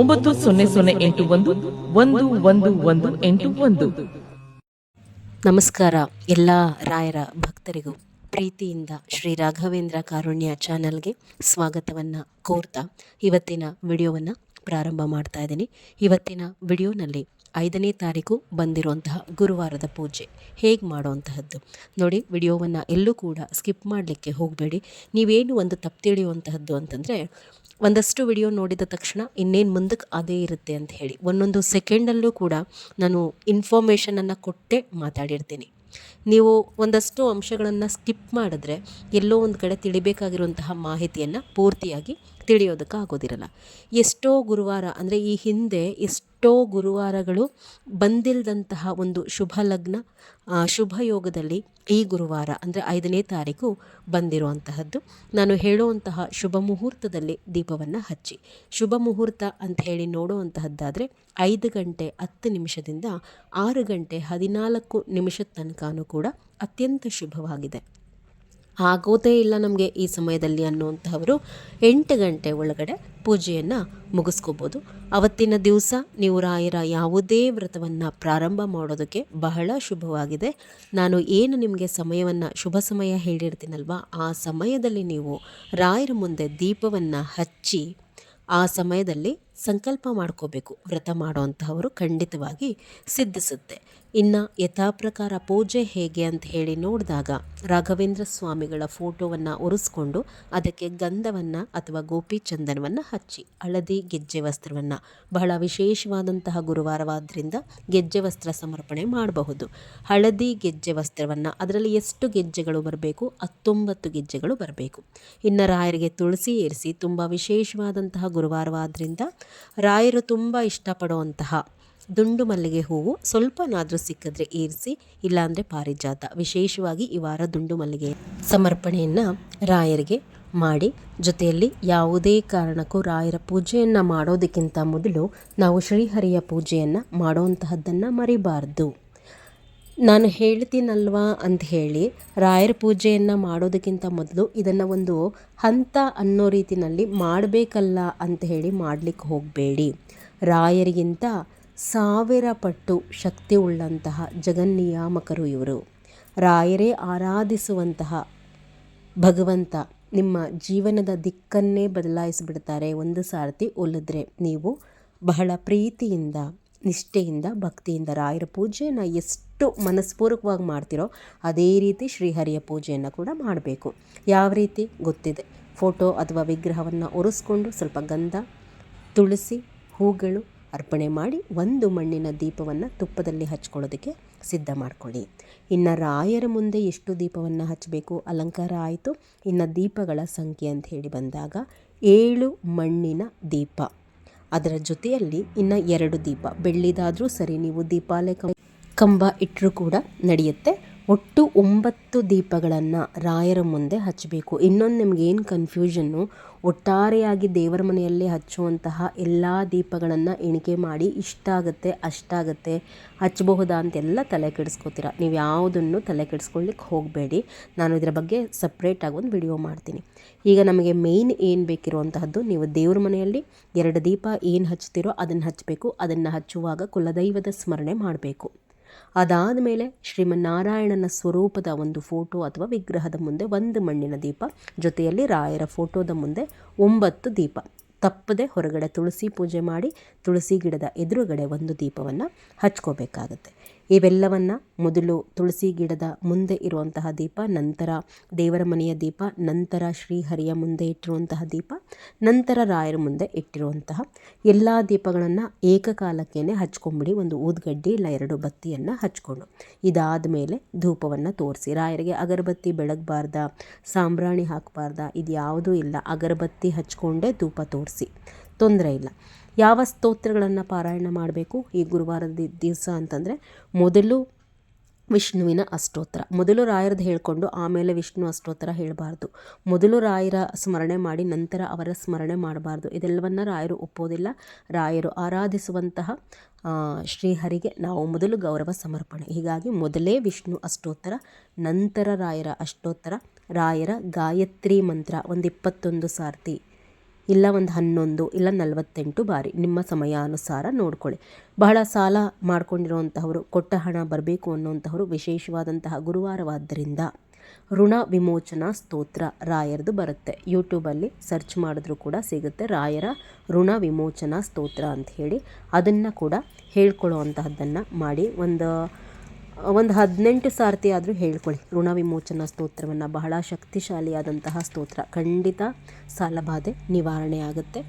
ಒಂಬತ್ತು ಸೊನ್ನೆ ಸೊನ್ನೆ ಎಂಟು ಒಂದು ಒಂದು ಒಂದು ಒಂದು ಎಂಟು ಒಂದು. ನಮಸ್ಕಾರ, ಎಲ್ಲ ರಾಯರ ಭಕ್ತರಿಗೂ. ಪ್ರೀತಿಯಿಂದ ಶ್ರೀ ರಾಘವೇಂದ್ರ ಕಾರುಣ್ಯ ಚಾನಲ್ಗೆ ಸ್ವಾಗತವನ್ನು ಕೋರ್ತಾ ಇವತ್ತಿನ ವಿಡಿಯೋವನ್ನು ಪ್ರಾರಂಭ ಮಾಡ್ತಾ ಇದ್ದೀನಿ. ಇವತ್ತಿನ ವಿಡಿಯೋನಲ್ಲಿ ಐದನೇ ತಾರೀಕು ಬಂದಿರುವಂತಹ ಗುರುವಾರದ ಪೂಜೆ. ಹೇಗೆ ಮಾಡುವಂತಹದ್ದು? ನೋಡಿ, ವಿಡಿಯೋವನ್ನು ಎಲ್ಲೂ ಕೂಡ ಸ್ಕಿಪ್ ಮಾಡಲಿಕ್ಕೆ ಹೋಗಬೇಡಿ. ನೀವೇನು ಒಂದು ತಪ್ಪು ತಿಳಿಯುವಂತಹದ್ದು ಅಂತಂದರೆ, ಒಂದಷ್ಟು ವಿಡಿಯೋ ನೋಡಿದ ತಕ್ಷಣ ಇನ್ನೇನು ಮುಂದಕ್ಕೆ ಅದೇ ಇರುತ್ತೆ ಅಂತ ಹೇಳಿ. ಒಂದೊಂದು ಸೆಕೆಂಡಲ್ಲೂ ಕೂಡ ನಾನು ಇನ್ಫಾರ್ಮೇಷನನ್ನು ಕೊಟ್ಟೆ ಮಾತಾಡಿರ್ತೀನಿ. ನೀವು ಒಂದಷ್ಟು ಅಂಶಗಳನ್ನು ಸ್ಕಿಪ್ ಮಾಡಿದ್ರೆ, ಎಲ್ಲೋ ಒಂದು ಕಡೆ ತಿಳಿಬೇಕಾಗಿರುವಂತಹ ಮಾಹಿತಿಯನ್ನು ಪೂರ್ತಿಯಾಗಿ ತಿಳಿಯೋದಕ್ಕೆ ಆಗೋದಿರಲ್ಲ ಎಷ್ಟೋ ಗುರುವಾರ, ಅಂದರೆ ಈ ಹಿಂದೆ ಎಷ್ಟೋ ಗುರುವಾರಗಳು ಬಂದಿಲ್ಲದಂತಹ ಒಂದು ಶುಭ ಲಗ್ನ ಶುಭ ಯೋಗದಲ್ಲಿ ಈ ಗುರುವಾರ, ಅಂದರೆ ಐದನೇ ತಾರೀಕು ಬಂದಿರುವಂತಹದ್ದು. ನಾನು ಹೇಳುವಂತಹ ಶುಭ ಮುಹೂರ್ತದಲ್ಲಿ ದೀಪವನ್ನು ಹಚ್ಚಿ. ಶುಭ ಮುಹೂರ್ತ ಅಂತ ಹೇಳಿ ನೋಡುವಂತಹದ್ದಾದರೆ ಐದು ಗಂಟೆ ಹತ್ತು ನಿಮಿಷದಿಂದ ಆರು ಗಂಟೆ ಹದಿನಾಲ್ಕು ನಿಮಿಷದ ತನಕನೂ ಕೂಡ ಅತ್ಯಂತ ಶುಭವಾಗಿದೆ. ಆಗೋದೇ ಇಲ್ಲ ನಮಗೆ ಈ ಸಮಯದಲ್ಲಿ ಅನ್ನುವಂಥವರು ಎಂಟು ಗಂಟೆ ಒಳಗಡೆ ಪೂಜೆಯನ್ನು ಮುಗಿಸ್ಕೋಬೋದು. ಅವತ್ತಿನ ದಿವಸ ನೀವು ರಾಯರ ಯಾವುದೇ ವ್ರತವನ್ನು ಪ್ರಾರಂಭ ಮಾಡೋದಕ್ಕೆ ಬಹಳ ಶುಭವಾಗಿದೆ. ನಾನು ಏನು ನಿಮಗೆ ಸಮಯವನ್ನು, ಶುಭ ಸಮಯ ಹೇಳಿರ್ತೀನಲ್ವ? ಆ ಸಮಯದಲ್ಲಿ ನೀವು ರಾಯರ ಮುಂದೆ ದೀಪವನ್ನು ಹಚ್ಚಿ, ಆ ಸಮಯದಲ್ಲಿ ಸಂಕಲ್ಪ ಮಾಡ್ಕೋಬೇಕು. ವ್ರತ ಮಾಡುವಂತಹವರು ಖಂಡಿತವಾಗಿ ಸಿದ್ಧಿಸುತ್ತೆ. ಇನ್ನು ಯಥಾಪ್ರಕಾರ ಪೂಜೆ ಹೇಗೆ ಅಂತ ಹೇಳಿ ನೋಡಿದಾಗ ರಾಘವೇಂದ್ರ ಸ್ವಾಮಿಗಳ ಫೋಟೋವನ್ನು ಒರೆಸ್ಕೊಂಡು ಅದಕ್ಕೆ ಗಂಧವನ್ನು ಅಥವಾ ಗೋಪಿ ಚಂದನವನ್ನು ಹಚ್ಚಿ, ಹಳದಿ ಗೆಜ್ಜೆ ವಸ್ತ್ರವನ್ನು ಬಹಳ ವಿಶೇಷವಾದಂತಹ ಗುರುವಾರವಾದ್ದರಿಂದ ಗೆಜ್ಜೆ ವಸ್ತ್ರ ಸಮರ್ಪಣೆ ಮಾಡಬಹುದು. ಹಳದಿ ಗೆಜ್ಜೆ ವಸ್ತ್ರವನ್ನು ಅದರಲ್ಲಿ ಎಷ್ಟು ಗೆಜ್ಜೆಗಳು ಬರಬೇಕು? ಹತ್ತೊಂಬತ್ತು ಗೆಜ್ಜೆಗಳು ಬರಬೇಕು. ಇನ್ನು ರಾಯರಿಗೆ ತುಳಸಿ ಏರಿಸಿ ತುಂಬ ವಿಶೇಷವಾದಂತಹ ಗುರುವಾರವಾದ್ದರಿಂದ ರಾಯರು ತುಂಬ ಇಷ್ಟಪಡುವಂತಹ ದುಂಡು ಮಲ್ಲಿಗೆ ಹೂವು ಸ್ವಲ್ಪನಾದರೂ ಸಿಕ್ಕಿದ್ರೆ ಏರಿಸಿ, ಇಲ್ಲಾಂದರೆ ಪಾರಿಜಾತ. ವಿಶೇಷವಾಗಿ ಈ ವಾರ ದುಂಡು ಮಲ್ಲಿಗೆ ಸಮರ್ಪಣೆಯನ್ನು ರಾಯರಿಗೆ ಮಾಡಿ. ಜೊತೆಯಲ್ಲಿ ಯಾವುದೇ ಕಾರಣಕ್ಕೂ ರಾಯರ ಪೂಜೆಯನ್ನು ಮಾಡೋದಕ್ಕಿಂತ ಮೊದಲು ನಾವು ಶ್ರೀಹರಿಯ ಪೂಜೆಯನ್ನು ಮಾಡುವಂತಹದ್ದನ್ನು ಮರಿಬಾರ್ದು. ನಾನು ಹೇಳ್ತೀನಲ್ವಾ ಅಂತ ಹೇಳಿ, ರಾಯರ ಪೂಜೆಯನ್ನು ಮಾಡೋದಕ್ಕಿಂತ ಮೊದಲು ಇದನ್ನು ಒಂದು ಹಂತ ಅನ್ನೋ ರೀತಿಯಲ್ಲಿ ಮಾಡಬೇಕಲ್ಲ ಅಂತ ಹೇಳಿ ಮಾಡಲಿಕ್ಕೆ ಹೋಗಬೇಡಿ. ರಾಯರಿಗಿಂತ ಸಾವಿರ ಪಟ್ಟು ಶಕ್ತಿ ಉಳ್ಳಂತಹ ಜಗನ್ನಿಯಾಮಕರು ಇವರು. ರಾಯರೇ ಆರಾಧಿಸುವಂತಹ ಭಗವಂತ ನಿಮ್ಮ ಜೀವನದ ದಿಕ್ಕನ್ನೇ ಬದಲಾಯಿಸಿಬಿಡ್ತಾರೆ ಒಂದು ಸಾರತಿ ಒಲಿದ್ರೆ ನೀವು ಬಹಳ ಪ್ರೀತಿಯಿಂದ, ನಿಷ್ಠೆಯಿಂದ, ಭಕ್ತಿಯಿಂದ ರಾಯರ ಪೂಜೆಯನ್ನು ಎಷ್ಟು ಮನಸ್ಪೂರ್ವಕವಾಗಿ ಮಾಡ್ತಿರೋ ಅದೇ ರೀತಿ ಶ್ರೀಹರಿಯ ಪೂಜೆಯನ್ನು ಕೂಡ ಮಾಡಬೇಕು. ಯಾವ ರೀತಿ? ಗೊತ್ತಿದೆ. ಫೋಟೋ ಅಥವಾ ವಿಗ್ರಹವನ್ನು ಒರೆಸ್ಕೊಂಡು ಸ್ವಲ್ಪ ಗಂಧ, ತುಳಸಿ, ಹೂಗಳು ಅರ್ಪಣೆ ಮಾಡಿ ಒಂದು ಮಣ್ಣಿನ ದೀಪವನ್ನು ತುಪ್ಪದಲ್ಲಿ ಹಚ್ಕೊಳ್ಳೋದಕ್ಕೆ ಸಿದ್ಧ ಮಾಡ್ಕೊಳ್ಳಿ. ಇನ್ನು ರಾಯರ ಮುಂದೆ ಎಷ್ಟು ದೀಪವನ್ನು ಹಚ್ಚಬೇಕು ಅಲಂಕಾರ ಆಯಿತು. ಇನ್ನು ದೀಪಗಳ ಸಂಖ್ಯೆ ಅಂತ ಹೇಳಿ ಬಂದಾಗ ಏಳು ಮಣ್ಣಿನ ದೀಪ. ಅದರ ಜೊತೆಯಲ್ಲಿ ಇನ್ನು ಎರಡು ದೀಪ. ಬೆಳ್ಳಿದಾದರೂ ಸರಿ ನೀವು ದೀಪಾಲಯ ಕಂಬ ಇಟ್ಟರೂ ಕೂಡ ನಡೆಯುತ್ತೆ. ಒಟ್ಟು ಒಂಬತ್ತು ದೀಪಗಳನ್ನು ರಾಯರ ಮುಂದೆ ಹಚ್ಚಬೇಕು. ಇನ್ನೊಂದು ನಿಮ್ಗೆ ಏನು ಕನ್ಫ್ಯೂಷನ್ನು ಒಟ್ಟಾರೆಯಾಗಿ ದೇವರ ಮನೆಯಲ್ಲಿ ಹಚ್ಚುವಂತಹ ಎಲ್ಲ ದೀಪಗಳನ್ನು ಎಣಿಕೆ ಮಾಡಿ ಇಷ್ಟಾಗುತ್ತೆ ಅಷ್ಟಾಗುತ್ತೆ ಹಚ್ಚಬಹುದಾ ಅಂತೆಲ್ಲ ತಲೆ ಕೆಡಿಸ್ಕೋತೀರ. ನೀವು ಯಾವುದನ್ನು ತಲೆ ಕೆಡಿಸ್ಕೊಳ್ಳಿಕ್ಕೆ ಹೋಗಬೇಡಿ. ನಾನು ಇದರ ಬಗ್ಗೆ ಸಪ್ರೇಟಾಗಿ ಒಂದು ವಿಡಿಯೋ ಮಾಡ್ತೀನಿ. ಈಗ ನಮಗೆ ಮೇಯ್ನ್ ಏನು ಬೇಕಿರುವಂತಹದ್ದು, ನೀವು ದೇವ್ರ ಮನೆಯಲ್ಲಿ ಎರಡು ದೀಪ ಏನು ಹಚ್ತೀರೋ ಅದನ್ನು ಹಚ್ಚಬೇಕು ಅದನ್ನು ಹಚ್ಚುವಾಗ ಕುಲದೈವದ ಸ್ಮರಣೆ ಮಾಡಬೇಕು. ಅದಾದ ಮೇಲೆ ಶ್ರೀಮನ್ನಾರಾಯಣನ ಸ್ವರೂಪದ ಒಂದು ಫೋಟೋ ಅಥವಾ ವಿಗ್ರಹದ ಮುಂದೆ ಒಂದು ಮಣ್ಣಿನ ದೀಪ, ಜೊತೆಯಲ್ಲಿ ರಾಯರ ಫೋಟೋದ ಮುಂದೆ ಒಂಬತ್ತು ದೀಪ. ತಪ್ಪದೆ ಹೊರಗಡೆ ತುಳಸಿ ಪೂಜೆ ಮಾಡಿ, ತುಳಸಿ ಗಿಡದ ಎದುರುಗಡೆ ಒಂದು ದೀಪವನ್ನು ಹಚ್ಕೋಬೇಕಾಗತ್ತೆ. ಇವೆಲ್ಲವನ್ನು ಮೊದಲು ತುಳಸಿ ಗಿಡದ ಮುಂದೆ ಇರುವಂತಹ ದೀಪ, ನಂತರ ದೇವರ ಮನೆಯ ದೀಪ, ನಂತರ ಶ್ರೀಹರಿಯ ಮುಂದೆ ಇಟ್ಟಿರುವಂತಹ ದೀಪ, ನಂತರ ರಾಯರ ಮುಂದೆ ಇಟ್ಟಿರುವಂತಹ ಎಲ್ಲ ದೀಪಗಳನ್ನು ಏಕಕಾಲಕ್ಕೇನೆ ಹಚ್ಕೊಂಬಿಡಿ, ಒಂದು ಊದ್ಗಡ್ಡಿ ಇಲ್ಲ ಎರಡು ಬತ್ತಿಯನ್ನು ಹಚ್ಕೊಂಡು. ಇದಾದ ಮೇಲೆ ಧೂಪವನ್ನು ತೋರಿಸಿ, ರಾಯರಿಗೆ ಅಗರಬತ್ತಿ ಬೆಳಗಬಾರ್ದ, ಸಾಂಬ್ರಾಣಿ ಹಾಕಬಾರ್ದ ಇದು ಯಾವುದೂ ಇಲ್ಲ, ಅಗರಬತ್ತಿ ಹಚ್ಕೊಂಡೇ ಧೂಪ ತೋರಿಸಿ. ತೊಂದರೆ ಇಲ್ಲ. ಯಾವ ಸ್ತೋತ್ರಗಳನ್ನು ಪಾರಾಯಣ ಮಾಡಬೇಕು ಈ ಗುರುವಾರದ ದಿವಸ ಅಂತಂದರೆ ಮೊದಲು ವಿಷ್ಣುವಿನ ಅಷ್ಟೋತ್ತರ ಮೊದಲು ರಾಯರದ್ದು ಹೇಳಿಕೊಂಡು ಆಮೇಲೆ ವಿಷ್ಣು ಅಷ್ಟೋತ್ತರ ಹೇಳಬಾರ್ದು. ಮೊದಲು ರಾಯರ ಸ್ಮರಣೆ ಮಾಡಿ ನಂತರ ಅವರ ಸ್ಮರಣೆ ಮಾಡಬಾರ್ದು. ಇದೆಲ್ಲವನ್ನ ರಾಯರು ಒಪ್ಪೋದಿಲ್ಲ. ರಾಯರು ಆರಾಧಿಸುವಂತಹ ಶ್ರೀಹರಿಗೆ ನಾವು ಮೊದಲು ಗೌರವ ಸಮರ್ಪಣೆ. ಹೀಗಾಗಿ ಮೊದಲೇ ವಿಷ್ಣು ಅಷ್ಟೋತ್ತರ ನಂತರ ರಾಯರ ಅಷ್ಟೋತ್ತರ ರಾಯರ ಗಾಯತ್ರಿ ಮಂತ್ರ ಒಂದು ಇಪ್ಪತ್ತೊಂದು ಸಾರ್ತಿ ಇಲ್ಲ ಒಂದು ಹನ್ನೊಂದು, ಇಲ್ಲ ನಲವತ್ತೆಂಟು ಬಾರಿ. ನಿಮ್ಮ ಸಮಯಾನುಸಾರ ನೋಡ್ಕೊಳ್ಳಿ. ಬಹಳ ಸಾಲ ಮಾಡ್ಕೊಂಡಿರುವಂತಹವರು, ಕೊಟ್ಟ ಹಣ ಬರಬೇಕು ಅನ್ನುವಂತಹವರು ವಿಶೇಷವಾದಂತಹ ಗುರುವಾರವಾದ್ದರಿಂದ ಋಣ ವಿಮೋಚನಾ ಸ್ತೋತ್ರ ರಾಯರದು ಬರುತ್ತೆ. ಯೂಟ್ಯೂಬಲ್ಲಿ ಸರ್ಚ್ ಮಾಡಿದ್ರೂ ಕೂಡ ಸಿಗುತ್ತೆ ರಾಯರ ಋಣ ವಿಮೋಚನಾ ಸ್ತೋತ್ರ ಅಂತ ಹೇಳಿ. ಅದನ್ನು ಕೂಡ ಹೇಳ್ಕೊಳ್ಳುವಂತಹದ್ದನ್ನು ಮಾಡಿ. ಒಂದು ಒಂದು ಹದಿನೆಂಟು ಸಾರ್ತಿ ಆದರೂ ಹೇಳ್ಕೊಳ್ಳಿ. ಋಣ ವಿಮೋಚನಾ ಸ್ತೋತ್ರವನ್ನು ಬಹಳ ಶಕ್ತಿಶಾಲಿಯಾದಂತಹ ಸ್ತೋತ್ರ. ಖಂಡಿತ ಸಾಲಬಾಧೆ ನಿವಾರಣೆ ಆಗುತ್ತೆ.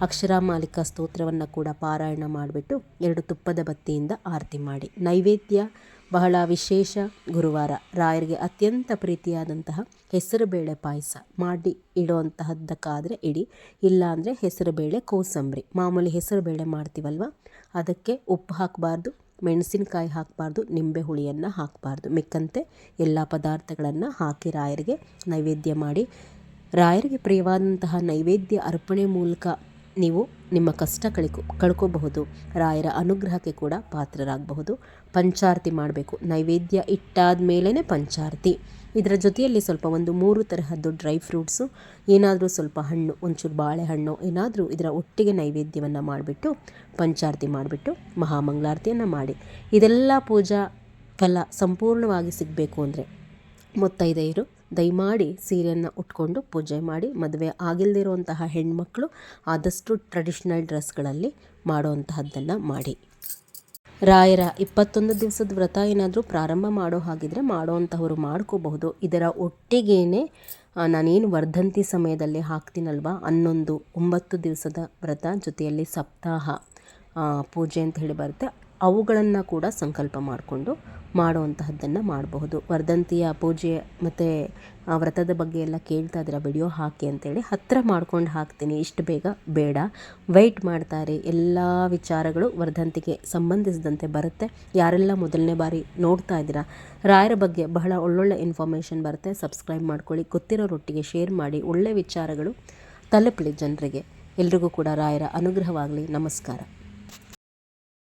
ಅಕ್ಷರ ಮಾಲಿಕ ಸ್ತೋತ್ರವನ್ನು ಕೂಡ ಪಾರಾಯಣ ಮಾಡಿಬಿಟ್ಟು ಎರಡು ತುಪ್ಪದ ಬತ್ತಿಯಿಂದ ಆರತಿ ಮಾಡಿ. ನೈವೇದ್ಯ, ಬಹಳ ವಿಶೇಷ ಗುರುವಾರ. ರಾಯರಿಗೆ ಅತ್ಯಂತ ಪ್ರೀತಿಯಾದಂತಹ ಹೆಸರುಬೇಳೆ ಪಾಯಸ. ಮಾಡಿ ಇಡುವಂತಹದ್ದಕ್ಕಾದರೆ ಇಡಿ. ಇಲ್ಲಾಂದರೆ ಹೆಸರು ಹೆಸರುಬೇಳೆ ಕೋಸಂಬರಿ. ಮಾಮೂಲಿ ಹೆಸರುಬೇಳೆ ಮಾಡ್ತೀವಲ್ವ? ಅದಕ್ಕೆ ಉಪ್ಪು ಹಾಕಬಾರ್ದು. ಮೆಣಸಿನಕಾಯಿ ಹಾಕಬಾರ್ದು, ನಿಂಬೆ ಹುಳಿಯನ್ನು ಹಾಕಬಾರ್ದು. ಮಿಕ್ಕಂತೆ ಎಲ್ಲ ಪದಾರ್ಥಗಳನ್ನು ಹಾಕಿ ರಾಯರಿಗೆ ನೈವೇದ್ಯ ಮಾಡಿ, ರಾಯರಿಗೆ ಪ್ರಿಯವಾದಂತಹ ನೈವೇದ್ಯ ಅರ್ಪಣೆ ಮೂಲಕ ನೀವು ನಿಮ್ಮ ಕಷ್ಟ ಕಳಿಕೊ, ಕಳ್ಕೋಬಹುದು. ರಾಯರ ಅನುಗ್ರಹಕ್ಕೆ ಕೂಡ ಪಾತ್ರರಾಗಬಹುದು. ಪಂಚಾರತಿ ಮಾಡಬೇಕು. ನೈವೇದ್ಯ ಇಟ್ಟಾದ ಮೇಲೇ ಪಂಚಾರತಿ. ಇದರ ಜೊತೆಯಲ್ಲಿ ಸ್ವಲ್ಪ ಒಂದು ಮೂರು ತರಹದ್ದು ಡ್ರೈ ಫ್ರೂಟ್ಸು, ಏನಾದರೂ ಸ್ವಲ್ಪ ಹಣ್ಣು, ಒಂಚೂರು ಬಾಳೆಹಣ್ಣು, ಏನಾದರೂ ಇದರ ಒಟ್ಟಿಗೆ ನೈವೇದ್ಯವನ್ನು ಮಾಡಿಬಿಟ್ಟು ಪಂಚಾರತಿ ಮಾಡಿಬಿಟ್ಟು ಮಹಾಮಂಗಳಾರತಿಯನ್ನು ಮಾಡಿ. ಇದೆಲ್ಲ ಪೂಜಾ ಫಲ ಸಂಪೂರ್ಣವಾಗಿ ಸಿಗಬೇಕು ಅಂದರೆ ಮುತ್ತೈದೆಯರು ದಯಮಾಡಿ ಸೀರೆಯನ್ನು ಉಟ್ಕೊಂಡು ಪೂಜೆ ಮಾಡಿ, ಮದುವೆ ಆಗಿಲ್ಲದಿರುವಂತಹ ಹೆಣ್ಮಕ್ಳು ಆದಷ್ಟು ಟ್ರೆಡಿಷ್ನಲ್ ಡ್ರೆಸ್ಗಳಲ್ಲಿ ಮಾಡುವಂತಹದ್ದನ್ನು ಮಾಡಿ. ರಾಯರ ಇಪ್ಪತ್ತೊಂದು ದಿವಸದ ವ್ರತ ಏನಾದರೂ ಪ್ರಾರಂಭ ಮಾಡೋ ಹಾಗಿದ್ರೆ ಮಾಡೋವಂಥವ್ರು ಮಾಡ್ಕೋಬಹುದು. ಇದರ ಒಟ್ಟಿಗೇನೆ ನಾನೇನು ವರ್ಧಂತಿ ಸಮಯದಲ್ಲಿ ಹಾಕ್ತೀನಲ್ವ? ಹನ್ನೊಂದು, ಒಂಬತ್ತು ದಿವಸದ ವ್ರತ ಜೊತೆಯಲ್ಲಿ ಸಪ್ತಾಹ ಪೂಜೆ ಅಂತ ಹೇಳಿ ಬರುತ್ತೆ. ಅವುಗಳನ್ನು ಕೂಡ ಸಂಕಲ್ಪ ಮಾಡಿಕೊಂಡು ಮಾಡುವಂತಹದ್ದನ್ನು ಮಾಡಬಹುದು. ವರ್ಧಂತಿಯ ಪೂಜೆ ಮತ್ತು ವ್ರತದ ಬಗ್ಗೆ ಎಲ್ಲ ಕೇಳ್ತಾ ಇದ್ರೆ ವಿಡಿಯೋ ಹಾಕಿ ಅಂತೇಳಿ ಹತ್ತಿರ ಮಾಡ್ಕೊಂಡು ಹಾಕ್ತೀನಿ. ಇಷ್ಟು ಬೇಗ ಬೇಡ. ವೆಯ್ಟ್ ಮಾಡ್ತಾರೆ. ಎಲ್ಲ ವಿಚಾರಗಳು ವರ್ಧಂತಿಗೆ ಸಂಬಂಧಿಸಿದಂತೆ ಬರುತ್ತೆ. ಯಾರೆಲ್ಲ ಮೊದಲನೇ ಬಾರಿ ನೋಡ್ತಾ ಇದ್ದೀರಾ? ರಾಯರ ಬಗ್ಗೆ ಬಹಳ ಒಳ್ಳೊಳ್ಳೆ ಇನ್ಫಾರ್ಮೇಷನ್ ಬರುತ್ತೆ. ಸಬ್ಸ್ಕ್ರೈಬ್ ಮಾಡ್ಕೊಳ್ಳಿ. ಗೊತ್ತಿರೋರೊಟ್ಟಿಗೆ ಶೇರ್ ಮಾಡಿ. ಒಳ್ಳೆ ವಿಚಾರಗಳು ತಲುಪಲಿ ಜನರಿಗೆ. ಎಲ್ರಿಗೂ ಕೂಡ ರಾಯರ ಅನುಗ್ರಹವಾಗಲಿ. ನಮಸ್ಕಾರ.